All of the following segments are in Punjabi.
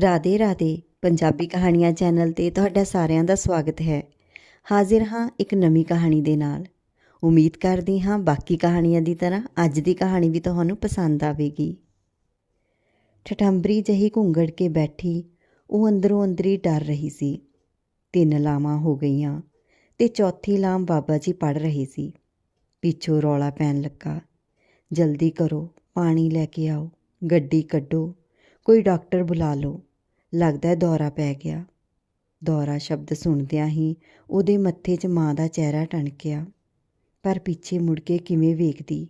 ਰਾਧੇ ਰਾਧੇ, ਪੰਜਾਬੀ ਕਹਾਣੀਆਂ ਚੈਨਲ ਤੇ ਤੁਹਾਡਾ ਸਾਰਿਆਂ ਦਾ ਸਵਾਗਤ ਹੈ। ਹਾਜ਼ਰ ਹਾਂ ਇੱਕ ਨਵੀਂ ਕਹਾਣੀ ਦੇ ਨਾਲ। ਉਮੀਦ ਕਰਦੀ ਹਾਂ ਬਾਕੀ ਕਹਾਣੀਆਂ ਦੀ ਤਰ੍ਹਾਂ ਅੱਜ ਦੀ ਕਹਾਣੀ ਵੀ ਤੁਹਾਨੂੰ ਪਸੰਦ ਆਵੇਗੀ। ਠਠੰਬਰੀ ਜਹੀ ਘੁੰਗੜ ਕੇ ਬੈਠੀ, ਉਹ ਅੰਦਰੋਂ ਅੰਦਰੀ ਡਰ ਰਹੀ ਸੀ। ਤਿੰਨ ਲਾਵਾਂ ਹੋ ਗਈਆਂ ਤੇ ਚੌਥੀ ਲਾਮ ਬਾਬਾ ਜੀ ਪੜ ਰਹੇ ਸੀ। ਪਿੱਛੋਂ ਰੌਲਾ ਪੈਣ ਲੱਗਾ। ਜਲਦੀ ਕਰੋ, ਪਾਣੀ ਲੈ ਕੇ ਆਓ, ਗੱਡੀ ਕੱਢੋ। ਕੋਈ ਡਾਕਟਰ ਬੁਲਾ ਲਓ। ਲੱਗਦਾ ਦੌਰਾ ਪੈ ਗਿਆ। ਦੌਰਾ ਸ਼ਬਦ ਸੁਣਦਿਆਂ ਹੀ ਉਹਦੇ ਮੱਥੇ 'ਚ ਮਾਂ ਦਾ ਚਿਹਰਾ ਟਣਕਿਆ। ਪਰ ਪਿੱਛੇ ਮੁੜ ਕੇ ਕਿਵੇਂ ਵੇਖਦੀ?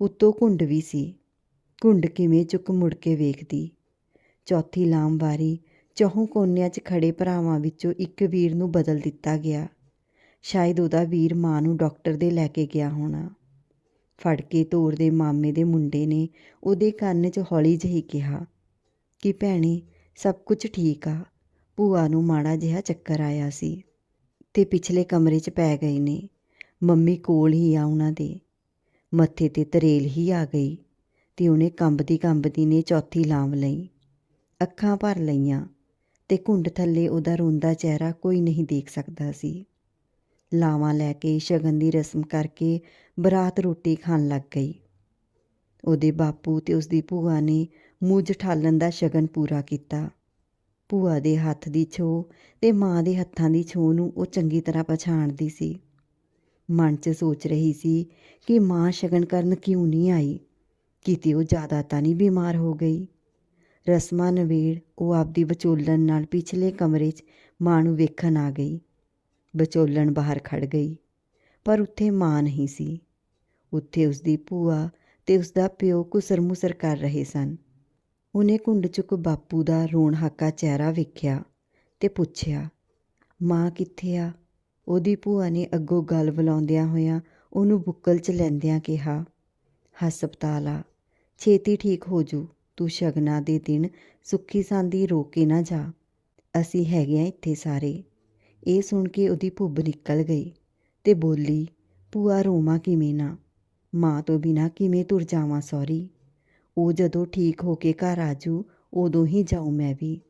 ਉੱਤੋਂ ਘੁੰਡ ਵੀ ਸੀ। ਘੁੰਡ ਕਿਵੇਂ ਚੁੱਕ ਮੁੜ ਕੇ ਵੇਖਦੀ? ਚੌਥੀ ਲਾਮ ਵਾਰੀ ਚਹੂ ਕੋਨਿਆਂ 'ਚ ਖੜੇ ਭਰਾਵਾਂ ਵਿੱਚੋਂ ਇੱਕ ਵੀਰ ਨੂੰ ਬਦਲ ਦਿੱਤਾ ਗਿਆ। ਸ਼ਾਇਦ ਉਹਦਾ ਵੀਰ ਮਾਂ ਨੂੰ ਡਾਕਟਰ ਦੇ ਲੈ ਕੇ ਗਿਆ ਹੋਣਾ। ਫੜ ਕੇ ਤੋਰ ਦੇ ਮਾਮੇ ਦੇ ਮੁੰਡੇ ਨੇ ਉਹਦੇ ਕੰਨ 'ਚ ਹੌਲੀ ਜਿਹੀ ਕਿਹਾ। ਕਿ ਭੈਣੇ, ਸਭ ਕੁਝ ਠੀਕ ਆ। ਭੂਆ ਨੂੰ ਮਾੜਾ ਜਿਹਾ ਚੱਕਰ ਆਇਆ ਸੀ ਤੇ ਪਿਛਲੇ ਕਮਰੇ 'ਚ ਪੈ ਗਏ ਨੇ। ਮੰਮੀ ਕੋਲ ਹੀ ਆ ਉਹਨਾਂ ਦੇ। ਮੱਥੇ ਤੇ ਤਰੇਲ ਹੀ ਆ ਗਈ ਤੇ ਉਹਨੇ ਕੰਬਦੀ ਕੰਬਦੀ ਨੇ ਚੌਥੀ ਲਾਮ ਲਈ। ਅੱਖਾਂ ਭਰ ਲਈਆਂ ਤੇ ਘੁੰਡ ਥੱਲੇ ਉਹਦਾ ਰੋਂਦਾ ਚਿਹਰਾ ਕੋਈ ਨਹੀਂ ਦੇਖ ਸਕਦਾ ਸੀ। ਲਾਵਾਂ ਲੈ ਕੇ ਸ਼ਗਨ ਦੀ ਰਸਮ ਕਰਕੇ ਬਰਾਤ ਰੋਟੀ ਖਾਣ ਲੱਗ ਗਈ। ਉਹਦੇ ਬਾਪੂ ਤੇ ਉਸਦੀ ਭੂਆ ਨੇ ਮੂੰਹ ਠਾਲਣ ਦਾ ਸ਼ਗਨ ਪੂਰਾ ਕੀਤਾ। ਭੂਆ ਦੇ ਹੱਥ ਦੀ ਛੋ ਤੇ ਮਾਂ ਦੇ ਹੱਥਾਂ ਦੀ ਛੋਹ ਨੂੰ ਉਹ ਚੰਗੀ ਤਰ੍ਹਾਂ ਪਛਾਣਦੀ ਸੀ। ਮਨ 'ਚ ਸੋਚ ਰਹੀ ਸੀ ਕਿ ਮਾਂ ਸ਼ਗਨ ਕਰਨ ਕਿਉਂ ਨਹੀਂ ਆਈ? ਕਿਤੇ ਉਹ ਜ਼ਿਆਦਾ ਤਾਂ ਨਹੀਂ ਬਿਮਾਰ ਹੋ ਗਈ? ਰਸਮਾਂ ਨਵੇੜ ਉਹ ਆਪਦੀ ਵਿਚੋਲਣ ਨਾਲ ਪਿਛਲੇ ਕਮਰੇ 'ਚ ਮਾਂ ਨੂੰ ਵੇਖਣ ਆ ਗਈ। ਵਿਚੋਲਣ ਬਾਹਰ ਖੜ ਗਈ, ਪਰ ਉੱਥੇ ਮਾਂ ਨਹੀਂ ਸੀ। ਉੱਥੇ ਉਸਦੀ ਭੂਆ ਤੇ ਉਸਦਾ ਪਿਓ ਕੁਸਰਮੁਸਰ ਕਰ ਰਹੇ ਸਨ। ਉਹਨੇ ਘੁੰਡ ਚੁੱਕ ਬਾਪੂ ਦਾ ਰੋਣਹਾਕਾ ਚਿਹਰਾ ਵੇਖਿਆ ਤੇ ਪੁੱਛਿਆ, ਮਾਂ ਕਿੱਥੇ ਆ? ਉਹਦੀ ਭੂਆ ਨੇ ਅੱਗੋਂ ਗੱਲ ਬੁਲਾਉਂਦਿਆਂ ਹੋਇਆਂ ਉਹਨੂੰ ਬੁੱਕਲ 'ਚ ਲੈਂਦਿਆਂ ਕਿਹਾ, ਹਸਪਤਾਲ ਆ, ਛੇਤੀ ਠੀਕ ਹੋ ਜੂ, ਤੂੰ ਸ਼ਗਨਾ ਦੇ ਦਿਨ ਸੁੱਖੀ ਸਾਂਦੀ ਰੋ ਕੇ ਨਾ ਜਾ। ਅਸੀਂ ਹੈਗੇ ਆ ਇੱਥੇ ਸਾਰੇ। ਇਹ ਸੁਣ ਕੇ ਉਹਦੀ ਭੁੱਬ ਨਿਕਲ ਗਈ ਤੇ ਬੋਲੀ, ਭੂਆ ਰੋਵਾਂ ਕਿਵੇਂ ਨਾ? ਮਾਂ ਤੋਂ ਬਿਨਾ ਕਿਵੇਂ ਤੁਰ ਜਾਵਾਂ, ਸੌਰੀ? ਉਹ ਜਦੋਂ ਠੀਕ ਹੋ ਕੇ ਘਰ ਆ ਜੂ, ਉਦੋਂ ਹੀ ਜਾਉ ਮੈਂ ਵੀ।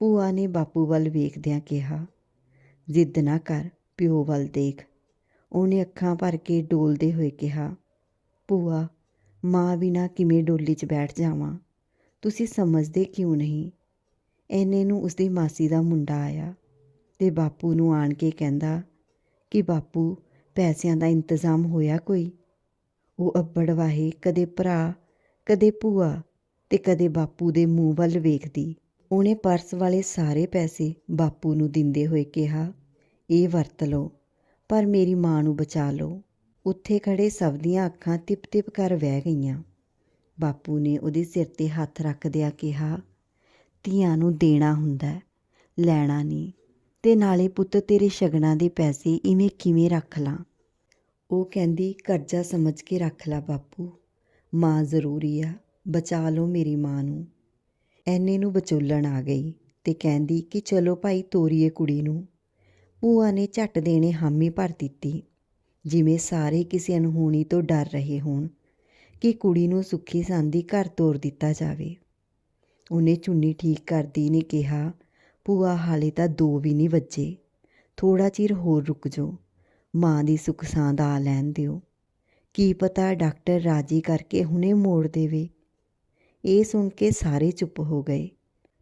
ਭੂਆ ਨੇ ਬਾਪੂ ਵੱਲ ਵੇਖਦਿਆਂ ਕਿਹਾ, ਜਿੱਦ ਨਾ ਕਰ, ਪਿਓ ਵੱਲ ਦੇਖ। ਉਹਨੇ ਅੱਖਾਂ ਭਰ ਕੇ ਡੋਲਦੇ ਹੋਏ ਕਿਹਾ, ਭੂਆ, ਮਾਂ ਬਿਨਾ ਕਿਵੇਂ ਡੋਲੀ 'ਚ ਬੈਠ ਜਾਵਾਂ? ਤੁਸੀਂ ਸਮਝਦੇ ਕਿਉਂ ਨਹੀਂ? ਐਨੇ ਨੂੰ ਉਸਦੀ ਮਾਸੀ ਦਾ ਮੁੰਡਾ ਆਇਆ ਤੇ ਬਾਪੂ ਨੂੰ ਆਣ ਕੇ ਕਹਿੰਦਾ, ਕਿ ਬਾਪੂ, ਪੈਸਿਆਂ ਦਾ ਇੰਤਜ਼ਾਮ ਹੋਇਆ ਕੋਈ? ਉਹ ਅੱਬੜ ਵਾਹੇ, ਕਦੇ ਭਰਾ ਕਦੇ ਭੂਆ ਤੇ ਕਦੇ ਬਾਪੂ ਦੇ ਮੂੰਹ ਵੱਲ ਵੇਖਦੀ। ਉਹਨੇ ਪਰਸ ਵਾਲੇ ਸਾਰੇ ਪੈਸੇ ਬਾਪੂ ਨੂੰ ਦਿੰਦੇ ਹੋਏ ਕਿਹਾ, ਇਹ ਵਰਤ ਲਓ, ਪਰ ਮੇਰੀ ਮਾਂ ਨੂੰ ਬਚਾ ਲਓ ਉੱਥੇ ਖੜੇ ਸਭ ਦੀਆਂ ਅੱਖਾਂ ਟਿਪ-ਟਿਪ ਕਰ ਵਹਿ ਗਈਆਂ। ਬਾਪੂ ਨੇ ਉਹਦੇ ਸਿਰ ਤੇ ਹੱਥ ਰੱਖਦਿਆਂ ਕਿਹਾ, ਧੀਆਂ ਨੂੰ ਦੇਣਾ ਹੁੰਦਾ ਲੈਣਾ ਨਹੀਂ। ਤੇ ਨਾਲੇ ਪੁੱਤ, ਤੇਰੇ ਸ਼ਗਨਾਂ ਦੇ ਪੈਸੇ ਇਵੇਂ ਕਿਵੇਂ ਰੱਖ ਲਾਂ ਉਹ ਕਹਿੰਦੀ, ਕਰਜ਼ਾ ਸਮਝ ਕੇ ਰੱਖ ਲਾ ਬਾਪੂ। ਮਾਂ ਜ਼ਰੂਰੀ ਆ, ਬਚਾ ਲਓ ਮੇਰੀ ਮਾਂ ਨੂੰ। ਐਨੇ ਨੂੰ ਬਚੋਲਣ ਆ ਗਈ ਤੇ ਕਹਿੰਦੀ ਕਿ ਚਲੋ ਭਾਈ ਤੋਰੀਏ ਕੁੜੀ ਨੂੰ। ਭੂਆ ਨੇ ਝੱਟ ਦੇਣੇ ਹਾਮੀ ਭਰ ਦਿੱਤੀ। ਜਿਵੇਂ ਸਾਰੇ ਕਿਸੇ ਅਨਹੋਣੀ ਤੋਂ ਡਰ ਰਹੇ ਹੋਣ ਕਿ ਕੁੜੀ ਨੂੰ ਸੁੱਖੀ ਸਾਂਦੀ ਘਰ ਤੋਰ ਦਿੱਤਾ ਜਾਵੇ। ਉਹਨੇ ਚੁੰਨੀ ਠੀਕ ਕਰਦੀ ਨੇ ਕਿਹਾ, ਭੂਆ ਹਾਲੇ ਤਾਂ ਦੋ ਵੀ ਨਹੀਂ ਵੱਜੇ। ਥੋੜਾ ਚਿਰ ਹੋਰ ਰੁਕ ਜਾਓ, ਮਾਂ ਦੀ ਸੁੱਖ ਸਾਂਦ ਆ ਲੈਣ ਦਿਓ। ਕੀ ਪਤਾ ਡਾਕਟਰ ਰਾਜੀ ਕਰਕੇ ਹੁਣੇ ਮੋੜ ਦੇਵੇ। ਇਹ ਸੁਣ ਕੇ ਸਾਰੇ ਚੁੱਪ ਹੋ ਗਏ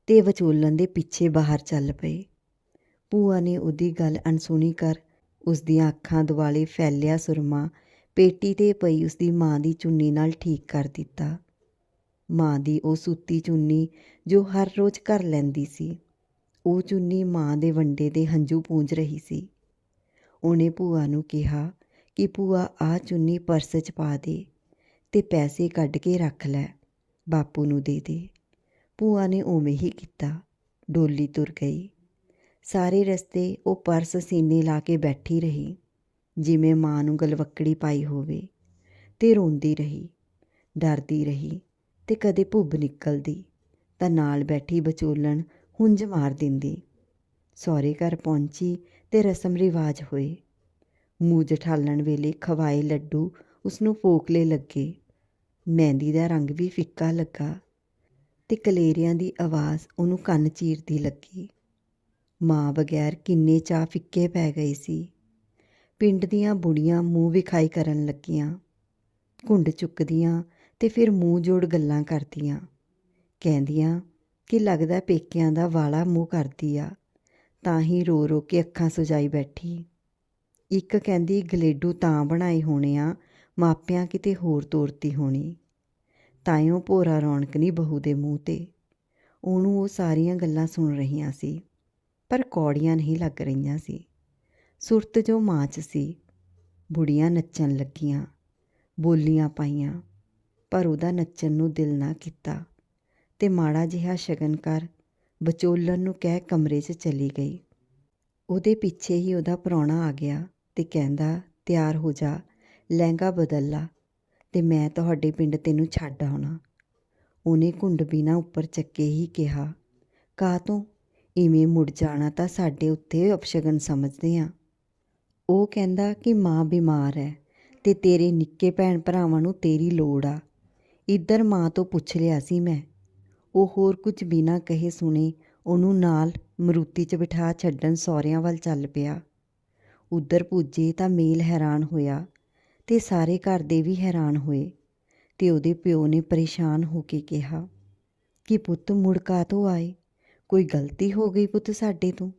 ਤੇ ਵਿਚੋਲਨ ਦੇ ਪਿੱਛੇ ਬਾਹਰ ਚੱਲ ਪਏ। ਭੂਆ ਨੇ ਉਹਦੀ ਗੱਲ ਅਣਸੁਣੀ ਕਰ ਉਸ ਦੀਆਂ ਅੱਖਾਂ ਦੁਆਲੇ ਫੈਲਿਆ ਸੁਰਮਾ ਪੇਟੀ ਤੇ ਪਈ ਉਸ ਦੀ ਮਾਂ ਦੀ ਚੁੰਨੀ ਨਾਲ ਠੀਕ ਕਰ ਦਿੱਤਾ। ਮਾਂ ਦੀ ਉਹ ਸੂਤੀ ਚੁੰਨੀ ਜੋ ਹਰ ਰੋਜ਼ ਕਰ ਲੈਂਦੀ ਸੀ, ਉਹ ਚੁੰਨੀ ਮਾਂ ਦੇ ਵੰਡੇ ਦੇ ਹੰਝੂ ਪੂੰਝ ਰਹੀ ਸੀ। ਉਹਨੇ ਭੂਆ ਨੂੰ ਕਿਹਾ ਕਿ ਭੂਆ ਆ ਚੁੰਨੀ ਪਰਸ 'ਚ ਪਾ ਦੇ ਤੇ ਪੈਸੇ ਕੱਢ ਕੇ ਰੱਖ ਲੈ, ਬਾਪੂ ਨੂੰ ਦੇ ਦੇ। ਭੂਆ ਨੇ ਉਵੇਂ ਹੀ ਕੀਤਾ, ਡੋਲੀ ਤੁਰ ਗਈ। ਸਾਰੇ ਰਸਤੇ ਉਹ ਪਰਸ ਸੀਨੇ ਲਾ ਕੇ ਬੈਠੀ ਰਹੀ, ਜਿਵੇਂ ਮਾਂ ਨੂੰ ਗਲਵੱਕੜੀ ਪਾਈ ਹੋਵੇ, ਤੇ ਰੋਂਦੀ ਰਹੀ, ਡਰਦੀ ਰਹੀ ਤੇ ਕਦੇ ਭੁੱਬ ਨਿਕਲਦੀ, ਤਾਂ ਨਾਲ ਬੈਠੀ ਬਚੋਲਣ ਹੁੰਜ ਮਾਰ ਦਿੰਦੀ। ਸਹੁਰੇ ਘਰ ਪਹੁੰਚੀ ਤੇ ਰਸਮ ਰਿਵਾਜ ਹੋਏ। ਮੂੰਹ ਜਠਾਲਣ ਵੇਲੇ ਖਵਾਏ ਲੱਡੂ ਉਸ ਨੂੰ ਫੋਕਲੇ ਲੱਗੇ। ਮਹਿੰਦੀ ਦਾ ਰੰਗ ਵੀ ਫਿੱਕਾ ਲੱਗਾ ਤੇ ਕਲੇਰਿਆਂ ਦੀ ਆਵਾਜ਼ ਉਹਨੂੰ ਕੰਨ ਚੀਰਦੀ ਲੱਗੀ। ਮਾਂ ਬਗੈਰ ਕਿੰਨੇ ਚਾਹ ਫਿੱਕੇ ਪੈ ਗਏ ਸੀ। ਪਿੰਡ ਦੀਆਂ ਬੁੜੀਆਂ ਮੂੰਹ ਵਿਖਾਈ ਕਰਨ ਲੱਗੀਆਂ। ਘੁੰਡ ਚੁੱਕਦੀਆਂ ਤੇ ਫਿਰ ਮੂੰਹ ਜੋੜ ਗੱਲਾਂ ਕਰਦੀਆਂ। ਕਹਿੰਦੀਆਂ ਕਿ ਲੱਗਦਾ ਪੇਕਿਆਂ ਦਾ ਵਾਲਾ ਮੂੰਹ ਕਰਦੀ ਆ। ਤਾਂ ਹੀ ਰੋ ਰੋ ਕੇ ਅੱਖਾਂ ਸੁਜਾਈ ਬੈਠੀ। ਇੱਕ ਕਹਿੰਦੀ, ਗਲੇਡੂ ਤਾਂ ਬਣਾਏ ਹੋਣੇ ਆ, ਮਾਪਿਆਂ ਕਿਤੇ ਹੋਰ ਤੋਰਤੀ ਹੋਣੀ। ਤਾਈਓ ਭੋਰਾ ਰੌਣਕ ਨਹੀਂ ਬਹੂ ਦੇ ਮੂੰਹ ਤੇ। ਉਹਨੂੰ ਉਹ ਸਾਰੀਆਂ ਗੱਲਾਂ ਸੁਣ ਰਹੀਆਂ ਸੀ, ਪਰ ਕੌੜੀਆਂ ਨਹੀਂ ਲੱਗ ਰਹੀਆਂ ਸੀ। ਸੁਰਤ ਜੋ ਮਾਂ 'ਚ ਸੀ, ਬੁੜੀਆਂ ਨੱਚਣ ਲੱਗੀਆਂ, ਬੋਲੀਆਂ ਪਾਈਆਂ, ਪਰ ਉਹਦਾ ਨੱਚਣ ਨੂੰ ਦਿਲ ਨਾ ਕੀਤਾ ਤੇ ਮਾੜਾ ਜਿਹਾ ਸ਼ਗਨ ਕਰ ਵਿਚੋਲਨ ਨੂੰ ਕਹਿ ਕਮਰੇ 'ਚ ਚਲੀ ਗਈ। ਉਹਦੇ ਪਿੱਛੇ ਹੀ ਉਹਦਾ ਪ੍ਰਾਹੁਣਾ ਆ ਗਿਆ। ਤੇ ਕਹਿੰਦਾ, ਤਿਆਰ ਹੋ ਜਾ, ਲਹਿੰਗਾ ਬਦਲ ਲਾ ਤੇ ਮੈਂ ਤੁਹਾਡੇ ਪਿੰਡ ਤੈਨੂੰ ਛੱਡ ਆਉਣਾ। ਉਹਨੇ ਘੁੰਡ ਬਿਨਾ ਉੱਪਰ ਚੱਕੇ ਹੀ ਕਿਹਾ ਕਾਹਤੋਂ ਇਵੇਂ ਮੁੜ ਜਾਣਾ ਤਾਂ ਸਾਡੇ ਉੱਤੇ ਅਪਸ਼ਗਨ ਸਮਝਦੇ ਆ। ਉਹ ਕਹਿੰਦਾ ਕਿ ਮਾਂ ਬਿਮਾਰ ਹੈ ਤੇ ਤੇਰੇ ਨਿੱਕੇ ਭੈਣ ਭਰਾਵਾਂ ਨੂੰ ਤੇਰੀ ਲੋੜ ਆ। ਇੱਧਰ ਮਾਂ ਤੋਂ ਪੁੱਛ ਲਿਆ ਸੀ ਮੈਂ। ਉਹ ਹੋਰ ਕੁਝ ਬਿਨਾ ਕਹੇ ਸੁਣੇ ਉਹਨੂੰ ਨਾਲ ਮਰੂਤੀ 'ਚ ਬਿਠਾ ਛੱਡਣ ਸਹੁਰਿਆਂ ਵੱਲ ਚੱਲ ਪਿਆ। ਉੱਧਰ ਪੁੱਜੇ ਤਾਂ ਮੇਲ ਹੈਰਾਨ ਹੋਇਆ ਤੇ ਸਾਰੇ ਘਰ ਦੇ ਵੀ ਹੈਰਾਨ ਹੋਏ ਤੇ ਉਹਦੇ ਪਿਓ ਨੇ ਪਰੇਸ਼ਾਨ ਹੋ ਕੇ ਕਿਹਾ, ਕਿ ਪੁੱਤ ਮੁੜ ਕਾਹਤੋਂ ਆਏ? ਕੋਈ ਗਲਤੀ ਹੋ ਗਈ ਪੁੱਤ ਸਾਡੇ ਤੋਂ?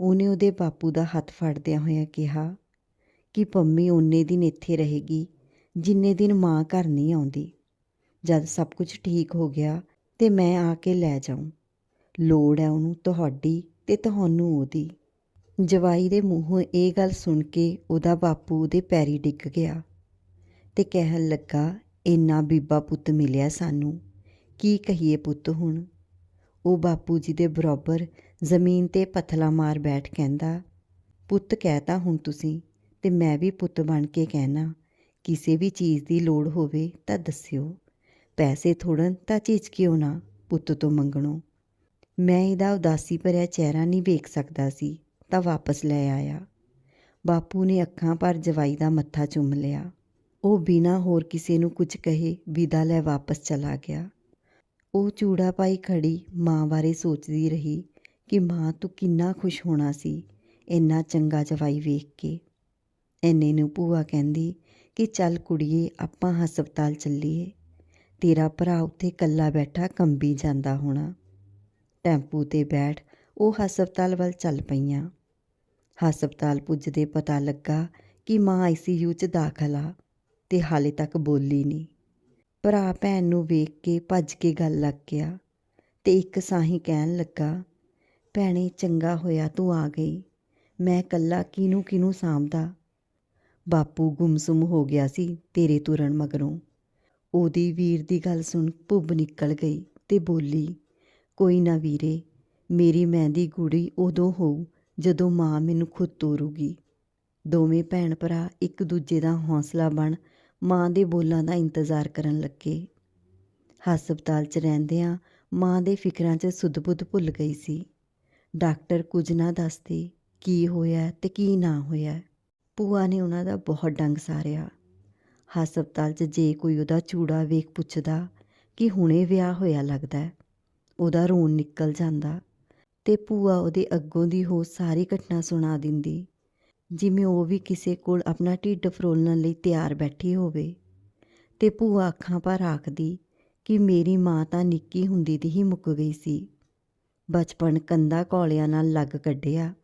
ਉਹਨੇ ਉਹਦੇ ਬਾਪੂ ਦਾ ਹੱਥ ਫੜਦਿਆਂ ਹੋਇਆ ਕਿਹਾ, ਕਿ ਪੰਮੀ ਓਨੇ ਦਿਨ ਇੱਥੇ ਰਹੇਗੀ ਜਿੰਨੇ ਦਿਨ ਮਾਂ ਘਰ ਨਹੀਂ ਆਉਂਦੀ? ਜਦ ਸਭ ਕੁਝ ਠੀਕ ਹੋ ਗਿਆ ਤੇ ਮੈਂ ਆ ਕੇ ਲੈ ਜਾਊਂ। ਲੋੜ ਹੈ ਉਹਨੂੰ ਤੁਹਾਡੀ ਤੇ ਤੁਹਾਨੂੰ ਉਹਦੀ। ਜਵਾਈ ਦੇ ਮੂੰਹੋਂ ਇਹ ਗੱਲ ਸੁਣ ਕੇ ਉਹਦਾ ਬਾਪੂ ਉਹਦੇ ਪੈਰੀ ਡਿੱਗ ਗਿਆ ਤੇ ਕਹਿਣ ਲੱਗਾ, ਇੰਨਾ ਬੀਬਾ ਪੁੱਤ ਮਿਲਿਆ ਸਾਨੂੰ। ਕੀ ਕਹੀਏ ਪੁੱਤ ਹੁਣ? ਉਹ ਬਾਪੂ ਜੀ ਦੇ ਬਰਾਬਰ ਜ਼ਮੀਨ ਤੇ ਪਥਲਾ ਮਾਰ ਬੈਠ ਕਹਿੰਦਾ, ਪੁੱਤ ਕਹਿਤਾ ਹੁਣ ਤੁਸੀਂ ਤੇ ਮੈਂ ਵੀ ਪੁੱਤ ਬਣ ਕੇ ਕਹਿਣਾ, ਕਿਸੇ ਵੀ ਚੀਜ਼ ਦੀ ਲੋੜ ਹੋਵੇ ਤਾਂ ਦੱਸਿਓ। ਪੈਸੇ ਥੋੜਨ ਤਾਂ ਝਿਜਕਿਓ ਨਾ ਪੁੱਤ ਤੋਂ ਮੰਗਣੋ? ਮੈਂ ਇਹਦਾ ਉਦਾਸੀ ਭਰਿਆ ਚਿਹਰਾ ਨਹੀਂ ਵੇਖ ਸਕਦਾ ਸੀ। ਤਾਂ ਵਾਪਸ ਲੈ ਆਇਆ। ਬਾਪੂ ਨੇ ਅੱਖਾਂ ਭਰ ਜਵਾਈ ਦਾ ਮੱਥਾ ਚੁੰਮ ਲਿਆ। ਉਹ ਬਿਨਾ ਹੋਰ ਕਿਸੇ ਨੂੰ ਕੁਝ ਕਹੇ ਵਿਦਾ ਲੈ ਵਾਪਸ ਚਲਾ ਗਿਆ। ਉਹ ਚੂੜਾ ਪਾਈ ਖੜੀ ਮਾਂ ਬਾਰੇ ਸੋਚਦੀ ਰਹੀ ਕਿ ਮਾਂ ਤੂੰ ਕਿੰਨਾ ਖੁਸ਼ ਹੋਣਾ ਸੀ ਇੰਨਾ ਚੰਗਾ ਜਵਾਈ ਵੇਖ ਕੇ। ਐਨੇ ਨੂੰ ਭੂਆ ਕਹਿੰਦੀ ਕਿ ਚੱਲ ਕੁੜੀਏ, ਆਪਾਂ ਹਸਪਤਾਲ ਚੱਲੀਏ। ਤੇਰਾ ਭਰਾ ਉੱਥੇ ਇਕੱਲਾ ਬੈਠਾ ਕੰਬੀ ਜਾਂਦਾ ਹੋਣਾ। ਟੈਂਪੂ ਤੇ ਬੈਠ ਉਹ ਹਸਪਤਾਲ ਵੱਲ ਚੱਲ ਪਈਆਂ। ਹਸਪਤਾਲ ਪੁੱਜਦੇ ਪਤਾ ਲੱਗਾ ਕਿ ਮਾਂ ਆਈਸੀਯੂ 'ਚ ਦਾਖਲ ਆ ਤੇ ਹਾਲੇ ਤੱਕ ਬੋਲੀ ਨਹੀਂ। ਭਰਾ ਭੈਣ ਨੂੰ ਵੇਖ ਕੇ ਭੱਜ ਕੇ ਗੱਲ ਲੱਗ ਗਿਆ ਤੇ ਇੱਕ ਸਾਹੀ ਕਹਿਣ ਲੱਗਾ, ਭੈਣੇ, ਚੰਗਾ ਹੋਇਆ ਤੂੰ ਆ ਗਈ। ਮੈਂ ਕੱਲਾ ਕਿਨੂੰ ਕਿਨੂੰ ਸਾਂਭਦਾ? ਬਾਪੂ ਗੁੰਮਸੁਮ ਹੋ ਗਿਆ ਸੀ ਤੇਰੇ ਤੁਰਨ ਮਗਰੋਂ। ਉਹਦੀ ਵੀਰ ਦੀ ਗੱਲ ਸੁਣ ਭੁੱਬ ਨਿਕਲ ਗਈ ਤੇ ਬੋਲੀ, ਕੋਈ ਨਾ ਵੀਰੇ, ਮੇਰੀ ਮਹਿੰਦੀ ਗੂੜੀ ਉਦੋਂ ਹੋਊ ਜਦੋਂ ਮਾਂ ਮੈਨੂੰ ਖੁਦ ਤੋਰੂਗੀ। ਦੋਵੇਂ ਭੈਣ ਭਰਾ ਇੱਕ ਦੂਜੇ ਦਾ ਹੌਸਲਾ ਬਣ ਮਾਂ ਦੇ ਬੋਲਾਂ ਦਾ ਇੰਤਜ਼ਾਰ ਕਰਨ ਲੱਗੇ। ਹਸਪਤਾਲ 'ਚ ਰਹਿੰਦਿਆਂ ਮਾਂ ਦੇ ਫਿਕਰਾਂ 'ਚ ਸੁੱਧ-ਬੁੱਧ ਭੁੱਲ ਗਈ ਸੀ। ਡਾਕਟਰ ਕੁਝ ਨਾ ਦੱਸਦੇ ਕੀ ਹੋਇਆ ਤੇ ਕੀ ਨਾ ਹੋਇਆ। ਭੂਆ ਨੇ ਉਹਨਾਂ ਦਾ ਬਹੁਤ ਡੰਗ ਸਾਰਿਆ। ਹਸਪਤਾਲ 'ਚ ਜੇ ਕੋਈ ਉਹਦਾ ਚੂੜਾ ਵੇਖ ਪੁੱਛਦਾ ਕਿ ਹੁਣੇ ਵਿਆਹ ਹੋਇਆ ਲੱਗਦਾ, ਉਹਦਾ ਰੋਣ ਨਿਕਲ ਜਾਂਦਾ। ਤੇ ਭੂਆ ਉਹਦੇ ਅੱਗੋਂ ਦੀ ਹੋ ਸਾਰੀ ਘਟਨਾ ਸੁਣਾ ਦਿੰਦੀ। ਜਿਵੇਂ ਉਹ ਵੀ ਕਿਸੇ ਕੋਲ ਆਪਣਾ ਢਿੱਡ ਫਰੋਲਣ ਲਈ ਤਿਆਰ ਬੈਠੀ ਹੋਵੇ। ਤੇ ਭੂਆ ਅੱਖਾਂ ਭਰ ਆਖਦੀ ਕਿ ਮੇਰੀ ਮਾਂ ਤਾਂ ਨਿੱਕੀ ਹੁੰਦੀ ਦੀ ਹੀ ਮੁੱਕ ਗਈ ਸੀ। ਬਚਪਨ ਕੰਦਾ ਕੌਲਿਆਂ ਨਾਲ ਲੱਗ ਕੱਢਿਆ।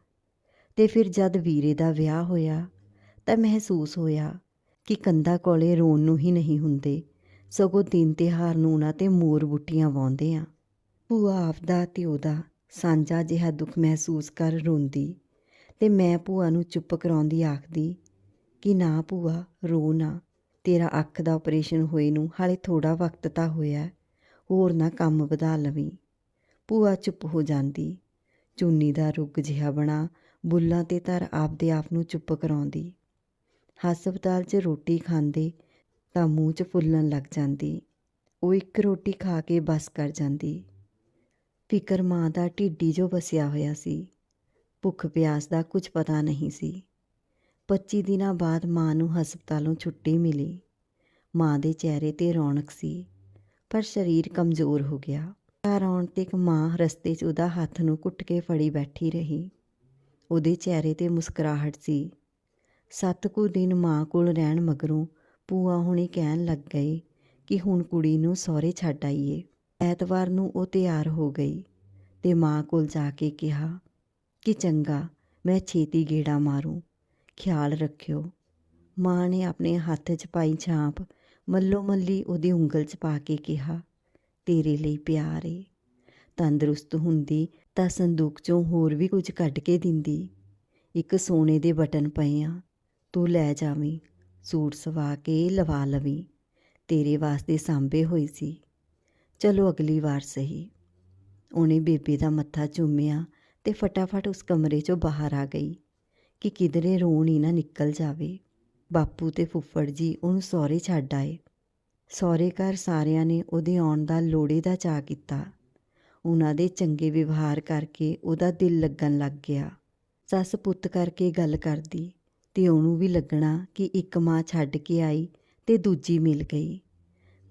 ਤੇ ਫਿਰ ਜਦ ਵੀਰੇ ਦਾ ਵਿਆਹ ਹੋਇਆ ਤਾਂ ਮਹਿਸੂਸ ਹੋਇਆ ਕਿ ਕੰਦਾ ਕੋਲੇ ਰੋਣ ਨੂੰ ਹੀ ਨਹੀਂ ਹੁੰਦੇ। ਸਗੋਂ ਦਿਨ ਤਿਉਹਾਰ ਨੂੰ ਉਹਨਾਂ ਤੇ ਮੋਰ ਬੁੱਟੀਆਂ ਵਾਉਂਦੇ ਆ। ਭੂਆ ਆਪਦਾ ਤੇ ਉਹਦਾ ਸਾਂਝਾ ਜਿਹਾ ਦੁੱਖ ਮਹਿਸੂਸ ਕਰ ਰੋਂਦੀ ਤੇ ਮੈਂ ਭੂਆ ਨੂੰ ਚੁੱਪ ਕਰਾਉਂਦੀ ਆਖਦੀ, ਕਿ ਨਾ ਭੂਆ, ਰੋ ਨਾ। ਤੇਰਾ ਅੱਖ ਦਾ ਆਪਰੇਸ਼ਨ ਹੋਏ ਨੂੰ ਹਾਲੇ ਥੋੜਾ ਵਕਤ ਤਾਂ ਹੋਇਆ ਹੋਰ ਨਾ ਕੰਮ ਵਧਾ ਲਵੀਂ। ਭੂਆ ਚੁੱਪ ਹੋ ਜਾਂਦੀ, ਚੁੰਨੀ ਦਾ ਰੁੱਗ ਜਿਹਾ ਬਣਾ ਬੁੱਲਾਂ ਤੇ ਧਰ ਆਪਦੇ ਆਪ ਨੂੰ ਚੁੱਪ ਕਰਾਉਂਦੀ। ਹਸਪਤਾਲ 'ਚ ਰੋਟੀ ਖਾਂਦੇ ਤਾਂ ਮੂੰਹ 'ਚ ਫੁੱਲਣ ਲੱਗ ਜਾਂਦੀ। ਉਹ ਇੱਕ ਰੋਟੀ ਖਾ ਕੇ ਬਸ ਕਰ ਜਾਂਦੀ। ਫਿਕਰ ਮਾਂ ਦਾ ਢਿੱਡੀ ਜੋ ਵਸਿਆ ਹੋਇਆ ਸੀ। ਭੁੱਖ ਪਿਆਸ ਦਾ ਕੁਝ ਪਤਾ ਨਹੀਂ ਸੀ। 25 ਦਿਨਾਂ ਬਾਅਦ ਮਾਂ ਨੂੰ ਹਸਪਤਾਲੋਂ ਛੁੱਟੀ ਮਿਲੀ। ਮਾਂ ਦੇ ਚਿਹਰੇ ਤੇ ਰੌਣਕ ਸੀ, ਪਰ ਸਰੀਰ ਕਮਜ਼ੋਰ ਹੋ ਗਿਆ। ਘਰ ਆਉਣ ਤੇ ਮਾਂ ਰਸਤੇ 'ਚ ਉਹਦਾ ਹੱਥ ਨੂੰ ਕੁੱਟ ਕੇ ਫੜੀ ਬੈਠੀ ਰਹੀ। ਉਹਦੇ ਚਿਹਰੇ ਤੇ ਮੁਸਕਰਾਹਟ ਸੀ। ਸੱਤ ਕੁ ਦਿਨ ਮਾਂ ਕੋਲ ਰਹਿਣ ਮਗਰੋਂ ਭੂਆ ਹੁਣੀ ਕਹਿਣ ਲੱਗ ਗਏ ਕਿ ਹੁਣ ਕੁੜੀ ਨੂੰ ਸਹੁਰੇ ਛੱਡ ਆਈਏ। ਐਤਵਾਰ ਨੂੰ ਉਹ ਤਿਆਰ ਹੋ ਗਈ ਤੇ ਮਾਂ ਕੋਲ ਜਾ ਕੇ ਕਿਹਾ ਕਿ ਚੰਗਾ, ਮੈਂ ਛੇਤੀ ਗੇੜਾ ਮਾਰੂ। ਖਿਆਲ ਰੱਖਿਓ, ਮਾਂ ਨੇ ਆਪਣੇ ਹੱਥ 'ਚ ਪਾਈ ਛਾਂਪ ਮੱਲੋ ਮੱਲੀ ਉਹਦੀ ਉਂਗਲ 'ਚ ਪਾ ਕੇ ਕਿਹਾ, ਤੇਰੇ ਲਈ ਪਿਆਰ ਏ। ਤੰਦਰੁਸਤ ਹੁੰਦੀ ਤਾਂ ਸੰਦੂਕ 'ਚੋਂ ਹੋਰ ਵੀ ਕੁਝ ਕੱਢ ਕੇ ਦਿੰਦੀ। ਇੱਕ ਸੋਨੇ ਦੇ ਬਟਨ ਪਏ ਆ, ਤੂੰ ਲੈ ਜਾਵੀਂ, ਸੂਟ ਸਵਾ ਕੇ ਲਵਾ ਲਵੀਂ। ਤੇਰੇ ਵਾਸਤੇ ਸਾਂਭੇ ਹੋਏ ਸੀ। ਚਲੋ ਅਗਲੀ ਵਾਰ ਸਹੀ। ਉਹਨੇ ਬੇਬੇ ਦਾ ਮੱਥਾ ਚੁੰਮਿਆ ਤੇ ਫਟਾਫਟ ਉਸ ਕਮਰੇ 'ਚੋਂ ਬਾਹਰ ਆ ਗਈ ਕਿ ਕਿਧਰੇ ਰੋਣ ਹੀ ਨਾ ਨਿਕਲ ਜਾਵੇ। ਬਾਪੂ ਤੇ ਫੁੱਫੜ ਜੀ ਉਹਨੂੰ ਸਹੁਰੇ ਛੱਡ ਆਏ। ਸਹੁਰੇ ਘਰ ਸਾਰਿਆਂ ਨੇ ਉਹਦੇ ਆਉਣ ਦਾ ਲੋੜੇ ਦਾ ਚਾਅ ਕੀਤਾ। ਉਹਨਾਂ ਦੇ ਚੰਗੇ ਵਿਵਹਾਰ ਕਰਕੇ ਉਹਦਾ ਦਿਲ ਲੱਗਣ ਲੱਗ ਗਿਆ। ਸੱਸ ਪੁੱਤ ਕਰਕੇ ਗੱਲ ਕਰਦੀ ਤੇ ਉਹਨੂੰ ਵੀ ਲੱਗਣਾ ਕਿ ਇੱਕ ਮਾਂ ਛੱਡ ਕੇ ਆਈ ਤੇ ਦੂਜੀ ਮਿਲ ਗਈ।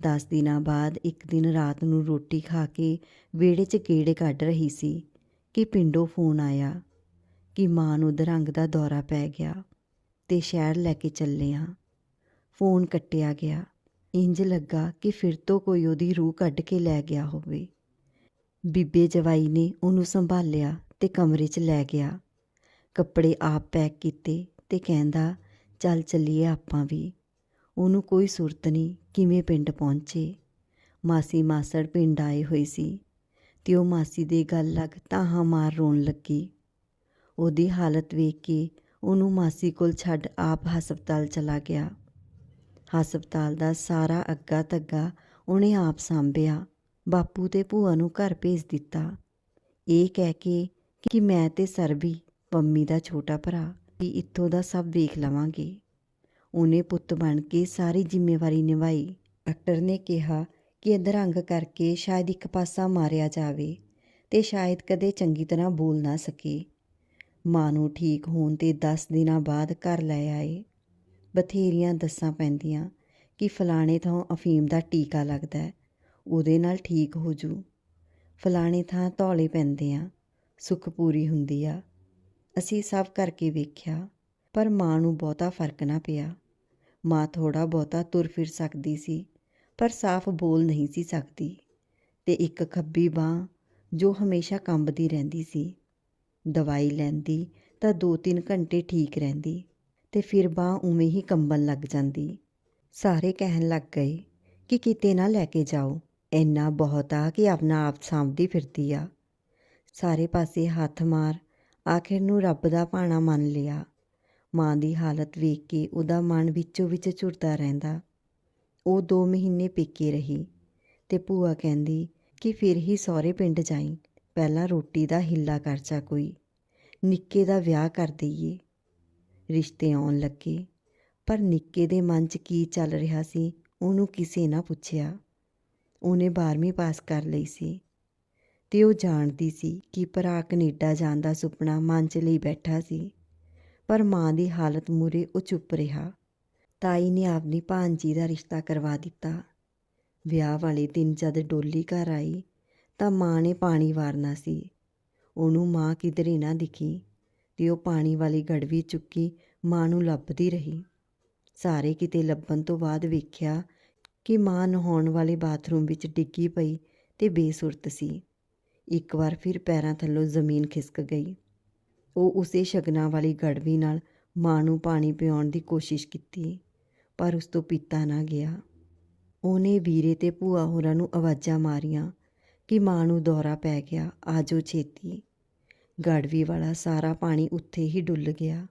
ਦਸ ਦਿਨਾਂ ਬਾਅਦ ਇੱਕ ਦਿਨ ਰਾਤ ਨੂੰ ਰੋਟੀ ਖਾ ਕੇ ਵਿਹੜੇ 'ਚ ਕੀੜੇ ਕੱਢ ਰਹੀ ਸੀ ਕਿ ਪਿੰਡੋਂ ਫੋਨ ਆਇਆ ਕਿ ਮਾਂ ਨੂੰ ਦਰੰਗ ਦਾ ਦੌਰਾ ਪੈ ਗਿਆ ਤੇ ਸ਼ਹਿਰ ਲੈ ਕੇ ਚੱਲੇ ਆ। ਫੋਨ ਕੱਟਿਆ ਗਿਆ। ਇੰਜ ਲੱਗਾ ਕਿ ਫਿਰ ਤੋਂ ਕੋਈ ਉਹਦੀ ਰੂਹ ਕੱਢ ਕੇ ਲੈ ਗਿਆ ਹੋਵੇ। ਬੀਬੇ ਜਵਾਈ ਨੇ ਉਹਨੂੰ ਸੰਭਾਲਿਆ ਤੇ ਕਮਰੇ 'ਚ ਲੈ ਗਿਆ। ਕੱਪੜੇ ਆਪ ਪੈਕ ਕੀਤੇ ਤੇ ਕਹਿੰਦਾ, ਚੱਲ ਚੱਲੀਏ ਆਪਾਂ ਵੀ। ਉਹਨੂੰ ਕੋਈ ਸੁਰਤ ਨਹੀਂ ਕਿਵੇਂ ਪਿੰਡ ਪਹੁੰਚੇ। ਮਾਸੀ ਮਾਸੜ ਪਿੰਡ ਆਏ ਹੋਏ ਸੀ ਤੇ ਉਹ ਮਾਸੀ ਦੇ ਗੱਲ ਲੱਗ ਤਾਹਾਂ ਮਾਰ ਰੋਣ ਲੱਗੀ। ਉਹਦੀ ਹਾਲਤ ਵੇਖ ਕੇ ਉਹਨੂੰ ਮਾਸੀ ਕੋਲ ਛੱਡ ਆਪ ਹਸਪਤਾਲ ਚਲਾ ਗਿਆ। ਹਸਪਤਾਲ ਦਾ ਸਾਰਾ ਅੱਗਾ ਤੱਗਾ ਉਹਨੇ ਆਪ ਸੰਭਿਆ। ਬਾਪੂ ਤੇ ਭੂਆ ਨੂੰ ਘਰ ਭੇਜ ਦਿੱਤਾ। ਇਹ ਕਹਿ ਕੇ ਕਿ ਮੈਂ ਤੇ ਸਰਬੀ ਪੰਮੀ ਦਾ ਛੋਟਾ ਭਰਾ, ਵੀ ਇੱਥੋਂ ਦਾ ਸਭ ਵੇਖ ਲਵਾਂਗੇ। ਉਹਨੇ ਪੁੱਤ ਬਣ ਕੇ ਸਾਰੀ ਜ਼ਿੰਮੇਵਾਰੀ ਨਿਭਾਈ। ਡਾਕਟਰ ਨੇ ਕਿਹਾ ਕਿ ਅਧਰੰਗ ਕਰਕੇ ਸ਼ਾਇਦ ਇੱਕ ਪਾਸਾ ਮਾਰਿਆ ਜਾਵੇ ਤੇ ਸ਼ਾਇਦ ਕਦੇ ਚੰਗੀ ਤਰ੍ਹਾਂ ਬੋਲ ਨਾ ਸਕੇ। ਮਾਂ ਨੂੰ ਠੀਕ ਹੋਣ ਤੇ 10 ਦਿਨਾਂ ਬਾਅਦ ਘਰ ਲੈ ਆਏ। ਬਥੇਰੀਆਂ ਦੱਸਾਂ ਪੈਂਦੀਆਂ ਕਿ ਫਲਾਣੇ ਥਾਂ ਅਫੀਮ ਦਾ ਟੀਕਾ ਲੱਗਦਾ ਉਹਦੇ ਨਾਲ ਠੀਕ ਹੋ ਜੂ। ਫਲਾਣੇ ਥਾਂ ਧੌਲੇ ਪੈਂਦੇ ਆ, ਸੁੱਖ ਪੂਰੀ ਹੁੰਦੀ ਆ। ਅਸੀਂ ਸਭ ਕਰਕੇ ਵੇਖਿਆ, ਪਰ ਮਾਂ ਨੂੰ ਬਹੁਤਾ ਫ਼ਰਕ ਨਾ ਪਿਆ। ਮਾਂ ਥੋੜਾ ਬਹੁਤਾ ਤੁਰ ਫਿਰ ਸਕਦੀ ਸੀ, ਪਰ ਸਾਫ਼ ਬੋਲ ਨਹੀਂ ਸੀ ਸਕਦੀ ਤੇ ਇੱਕ ਖੱਬੀ ਬਾਹ ਜੋ ਹਮੇਸ਼ਾ ਕੰਬਦੀ ਰਹਿੰਦੀ ਸੀ। ਦਵਾਈ ਲੈਂਦੀ ਤਾਂ 2-3 ਘੰਟੇ ਠੀਕ ਰਹਿੰਦੀ ਤੇ ਫਿਰ ਬਾਹ ਉਵੇਂ ਹੀ ਕੰਬਣ ਲੱਗ ਜਾਂਦੀ। ਸਾਰੇ ਕਹਿਣ ਲੱਗ ਗਏ ਕਿ ਕਿਤੇ ਨਾ ਲੈ ਕੇ ਜਾਓ, ਇੰਨਾ ਬਹੁਤ ਆ ਕਿ ਆਪਣਾ ਆਪ ਸਾਂਭਦੀ ਫਿਰਦੀ ਆ। ਸਾਰੇ ਪਾਸੇ ਹੱਥ ਮਾਰ ਆਖਿਰ ਨੂੰ ਰੱਬ ਦਾ ਭਾਣਾ ਮੰਨ ਲਿਆ। ਮਾਂ ਦੀ ਹਾਲਤ ਵੇਖ ਕੇ ਉਹਦਾ ਮਨ ਵਿੱਚੋਂ ਵਿੱਚ ਝੁਰਦਾ ਰਹਿੰਦਾ। ਉਹ 2 ਮਹੀਨੇ ਪੇਕੇ ਰਹੀ ਤੇ ਭੂਆ ਕਹਿੰਦੀ ਕਿ ਫਿਰ ਹੀ ਸਹੁਰੇ ਪਿੰਡ ਜਾਈ, ਪਹਿਲਾਂ ਰੋਟੀ ਦਾ ਹਿੱਲਾ ਕਰਚਾ ਕੋਈ, ਨਿੱਕੇ ਦਾ ਵਿਆਹ ਕਰ ਦਈਏ। ਰਿਸ਼ਤੇ ਆਉਣ ਲੱਗੇ, ਪਰ ਨਿੱਕੇ ਦੇ ਮਨ 'ਚ ਕੀ ਚੱਲ ਰਿਹਾ ਸੀ ਉਹਨੂੰ ਕਿਸੇ ਨਾ ਪੁੱਛਿਆ। ਉਹਨੇ 12ਵੀਂ ਪਾਸ ਕਰ ਲਈ ਸੀ ਤੇ ਉਹ ਜਾਣਦੀ ਸੀ ਕਿ ਭਰਾ ਕੈਨੇਡਾ ਜਾਣ ਦਾ ਸੁਪਨਾ ਮਨ 'ਚ ਲਈ ਬੈਠਾ ਸੀ। ਪਰ ਮਾਂ ਦੀ ਹਾਲਤ ਮੂਰੇ ਉਹ ਚੁੱਪ ਰਿਹਾ। ਤਾਈ ਨੇ ਆਪਣੀ ਭਾਂਜੀ ਦਾ ਰਿਸ਼ਤਾ ਕਰਵਾ ਦਿੱਤਾ। ਵਿਆਹ ਵਾਲੇ ਦਿਨ ਜਦ ਡੋਲੀ ਘਰ ਆਈ, ਤਾਂ ਮਾਂ ਨੇ ਪਾਣੀ ਵਾਰਨਾ ਸੀ। ਉਹਨੂੰ ਮਾਂ ਕਿਧਰੇ ਨਾ ਦਿਖੀ, ਤੇ ਉਹ ਪਾਣੀ ਵਾਲੀ ਗੜਵੀ ਚੁੱਕੀ ਮਾਂ ਨੂੰ ਲੱਭਦੀ ਰਹੀ। ਸਾਰੇ ਕਿਤੇ ਲੱਭਣ ਤੋਂ ਬਾਅਦ ਵੇਖਿਆ ਕਿ ਮਾਂ ਨਹਾਉਣ ਵਾਲੇ ਬਾਥਰੂਮ ਵਿੱਚ ਡਿੱਗੀ ਪਈ ਤੇ ਬੇਸੁਰਤ ਸੀ। ਇੱਕ ਵਾਰ ਫਿਰ ਪੈਰਾਂ ਥੱਲੋਂ ਜ਼ਮੀਨ ਖਿਸਕ ਗਈ। ਉਹ ਉਸੇ ਸ਼ਗਨਾਂ ਵਾਲੀ ਗੜਵੀ ਨਾਲ ਮਾਂ ਨੂੰ ਪਾਣੀ ਪਿਆਉਣ ਦੀ ਕੋਸ਼ਿਸ਼ ਕੀਤੀ, ਪਰ ਉਸ ਤੋਂ ਪੀਤਾ ਨਾ ਗਿਆ। ਉਹਨੇ ਵੀਰੇ ਤੇ ਭੂਆ ਹੋਰਾਂ ਨੂੰ ਆਵਾਜ਼ਾਂ ਮਾਰੀਆਂ ਕਿ ਮਾਂ ਨੂੰ ਦੌਰਾ ਪੈ ਗਿਆ, ਆਜੋ ਛੇਤੀ। ਗੜਵੀ ਵਾਲਾ ਸਾਰਾ ਪਾਣੀ ਉੱਥੇ ਹੀ ਡੁੱਲ ਗਿਆ।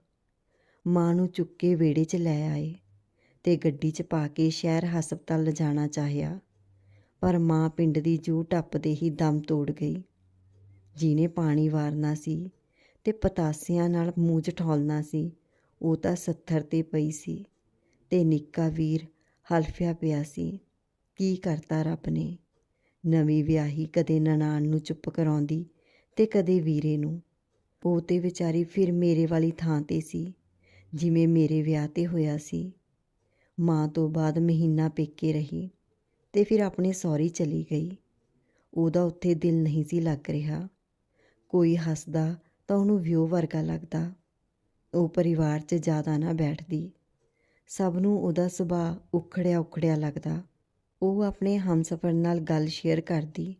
ਮਾਂ ਨੂੰ ਚੁੱਕ ਕੇ ਵਿਹੜੇ 'ਚ ਲੈ ਆਏ ਤੇ ਗੱਡੀ 'ਚ ਪਾ ਕੇ ਸ਼ਹਿਰ ਹਸਪਤਾਲ ਲਿਜਾਣਾ ਚਾਹਿਆ, ਪਰ ਮਾਂ ਪਿੰਡ ਦੀ ਜੂ ਟੱਪਦੇ ਹੀ ਦਮ ਤੋੜ ਗਈ। ਜਿਹਨੇ ਪਾਣੀ ਵਾਰਨਾ ਸੀ ਤੇ ਪਤਾਸਿਆਂ ਨਾਲ ਮੂੰਹ 'ਚ ਠੌਲਣਾ ਸੀ। ਉਹ ਤਾਂ ਸੱਥਰ ਤੇ ਪਈ ਸੀ ਤੇ ਨਿੱਕਾ ਵੀਰ ਹਲਫਿਆ ਪਿਆ ਸੀ। ਕੀ ਕਰਤਾ ਰੱਬ ਨੇ? ਨਵੀਂ ਵਿਆਹੀ ਕਦੇ ਨਨਾਣ ਨੂੰ ਚੁੱਪ ਕਰਾਉਂਦੀ ਤੇ ਕਦੇ ਵੀਰੇ ਨੂੰ। ਉਹ ਤੇ ਵਿਚਾਰੀ ਫਿਰ ਮੇਰੇ ਵਾਲੀ ਥਾਂ ਤੇ ਸੀ, ਜਿਵੇਂ ਮੇਰੇ ਵਿਆਹ ਤੇ ਹੋਇਆ ਸੀ। ਮਾਂ ਤੋਂ ਬਾਅਦ ਮਹੀਨਾ ਪੇਕੇ ਰਹੀ ਤੇ ਫਿਰ ਆਪਣੇ ਸਹੁਰੀ ਚਲੀ ਗਈ। ਉਹਦਾ ਉੱਥੇ ਦਿਲ ਨਹੀਂ ਸੀ ਲੱਗ ਰਿਹਾ। ਕੋਈ ਹੱਸਦਾ ਤਾਂ ਉਹਨੂੰ ਵਿਉ ਵਰਗਾ ਲੱਗਦਾ। ਉਹ ਪਰਿਵਾਰ 'ਚ ਜ਼ਿਆਦਾ ਨਾ ਬੈਠਦੀ। ਸਭ ਨੂੰ ਉਹਦਾ ਸੁਭਾਅ ਉਖੜਿਆ ਉਖੜਿਆ ਲੱਗਦਾ। ਉਹ ਆਪਣੇ ਹਮਸਫਰ ਨਾਲ ਗੱਲ ਸ਼ੇਅਰ ਕਰਦੀ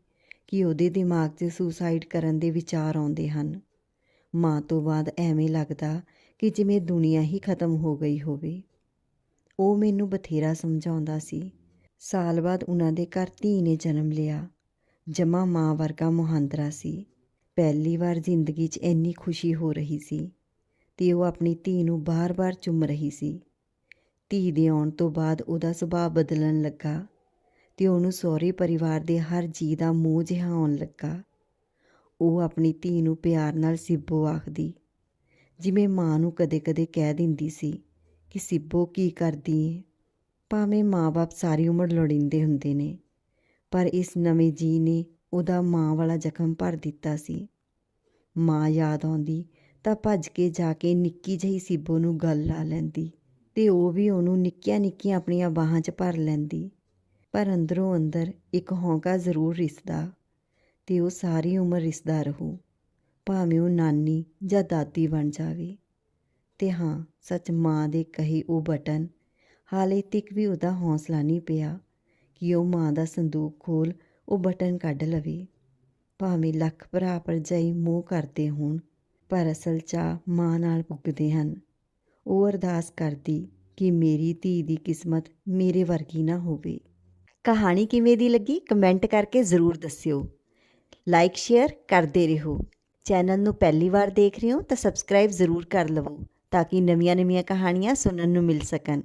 ਕਿ ਉਹਦੇ ਦਿਮਾਗ 'ਚ ਸੁਸਾਈਡ ਕਰਨ ਦੇ ਵਿਚਾਰ ਆਉਂਦੇ ਹਨ। ਮਾਂ ਤੋਂ ਬਾਅਦ ਐਵੇਂ ਲੱਗਦਾ ਕਿ ਜਿਵੇਂ ਦੁਨੀਆ ਹੀ ਖਤਮ ਹੋ ਗਈ ਹੋਵੇ। ਉਹ ਮੈਨੂੰ ਬਥੇਰਾ ਸਮਝਾਉਂਦਾ ਸੀ। ਸਾਲ ਬਾਅਦ ਉਹਨਾਂ ਦੇ ਘਰ ਧੀ ਨੇ ਜਨਮ ਲਿਆ। ਜਮਾ ਮਾਂ ਵਰਗਾ ਮੁਹਾਂਦਰਾ ਸੀ। ਪਹਿਲੀ ਵਾਰ ਜ਼ਿੰਦਗੀ 'ਚ ਇੰਨੀ ਖੁਸ਼ੀ ਹੋ ਰਹੀ ਸੀ ਤੇ ਉਹ ਆਪਣੀ ਧੀ ਨੂੰ ਬਾਰ-ਬਾਰ ਚੁੰਮ ਰਹੀ ਸੀ। ਧੀ ਦੇ ਆਉਣ ਤੋਂ ਬਾਅਦ ਉਹਦਾ ਸੁਭਾਅ ਬਦਲਣ ਲੱਗਾ ਤੇ ਉਹਨੂੰ ਸਹੁਰੇ ਪਰਿਵਾਰ ਦੇ ਹਰ ਜੀ ਦਾ ਮੋਹ ਜਿਹਾ ਆਉਣ ਲੱਗਾ। ਉਹ ਆਪਣੀ ਧੀ ਨੂੰ ਪਿਆਰ ਨਾਲ ਸਿੱਬੋ ਆਖਦੀ, ਜਿਵੇਂ ਮਾਂ ਨੂੰ ਕਦੇ-ਕਦੇ ਕਹਿ ਦਿੰਦੀ ਸੀ ਕਿ ਸਿੱਬੋ ਕੀ ਕਰਦੀ ਏ? ਭਾਵੇਂ ਮਾਂ-ਬਾਪ ਸਾਰੀ ਉਮਰ ਲੋੜੀਂਦੇ ਹੁੰਦੇ ਨੇ, ਪਰ ਇਸ ਨਵੇਂ ਜੀ ਨੇ ਉਹਦਾ ਮਾਂ ਵਾਲਾ ਜ਼ਖਮ ਭਰ ਦਿੱਤਾ ਸੀ। ਮਾਂ ਯਾਦ ਆਉਂਦੀ ਤਾਂ ਭੱਜ ਕੇ ਜਾ ਕੇ ਨਿੱਕੀ ਜਿਹੀ ਸਿੱਬੋ ਨੂੰ ਗੱਲ ਲਾ ਲੈਂਦੀ ਤੇ ਉਹ ਵੀ ਉਹਨੂੰ ਨਿੱਕੀਆਂ ਨਿੱਕੀਆਂ ਆਪਣੀਆਂ ਬਾਹਾਂ 'ਚ ਭਰ ਲੈਂਦੀ। ਪਰ ਅੰਦਰੋਂ ਅੰਦਰ ਇੱਕ ਹੌਂਕਾ ਜ਼ਰੂਰ ਰਿਸਦਾ ਤੇ ਉਹ ਸਾਰੀ ਉਮਰ ਰਿਸਦਾ ਰਹੂ, ਭਾਵੇਂ ਉਹ ਨਾਨੀ ਜਾਂ ਦਾਦੀ ਬਣ ਜਾਵੇ। ਤੇ ਹਾਂ, ਸੱਚ ਮਾਂ ਦੇ ਕਹੀ ਉਹ ਬਟਨ ਹਾਲੇ ਤੱਕ ਵੀ ਉਹਦਾ ਹੌਸਲਾ ਨਹੀਂ ਪਿਆ ਕਿ ਉਹ ਮਾਂ ਦਾ ਸੰਦੂਕ ਖੋਲ ਉਹ ਬਟਨ ਕੱਢ ਲਵੇ। ਭਾਵੇਂ ਲੱਖ ਭਰਾ ਭਰਜਾਈ ਮੋਹ ਕਰਦੇ ਹੋਣ, ਪਰ ਅਸਲ ਚਾਹ ਮਾਂ ਨਾਲ ਪੁੱਗਦੇ ਹਨ। ਉਹ ਅਰਦਾਸ ਕਰਦੀ ਕਿ ਮੇਰੀ ਧੀ ਦੀ ਕਿਸਮਤ ਮੇਰੇ ਵਰਗੀ ਨਾ ਹੋਵੇ। ਕਹਾਣੀ ਕਿਵੇਂ ਦੀ ਲੱਗੀ? ਕਮੈਂਟ ਕਰਕੇ ਜ਼ਰੂਰ ਦੱਸਿਓ। ਲਾਈਕ, ਸ਼ੇਅਰ ਕਰਦੇ ਰਹੋ। ਚੈਨਲ ਨੂੰ ਪਹਿਲੀ ਵਾਰ ਦੇਖ ਰਹੇ ਹੋ ਤਾਂ ਸਬਸਕ੍ਰਾਈਬ ਜ਼ਰੂਰ ਕਰ ਲਵੋ ਤਾਂ ਕਿ ਨਵੀਆਂ-ਨਵੀਆਂ ਕਹਾਣੀਆਂ ਸੁਣਨ ਨੂੰ ਮਿਲ ਸਕਣ।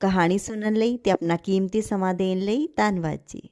ਕਹਾਣੀ ਸੁਣਨ ਲਈ ਤੇ ਆਪਣਾ ਕੀਮਤੀ ਸਮਾਂ ਦੇਣ ਲਈ ਧੰਨਵਾਦ ਜੀ।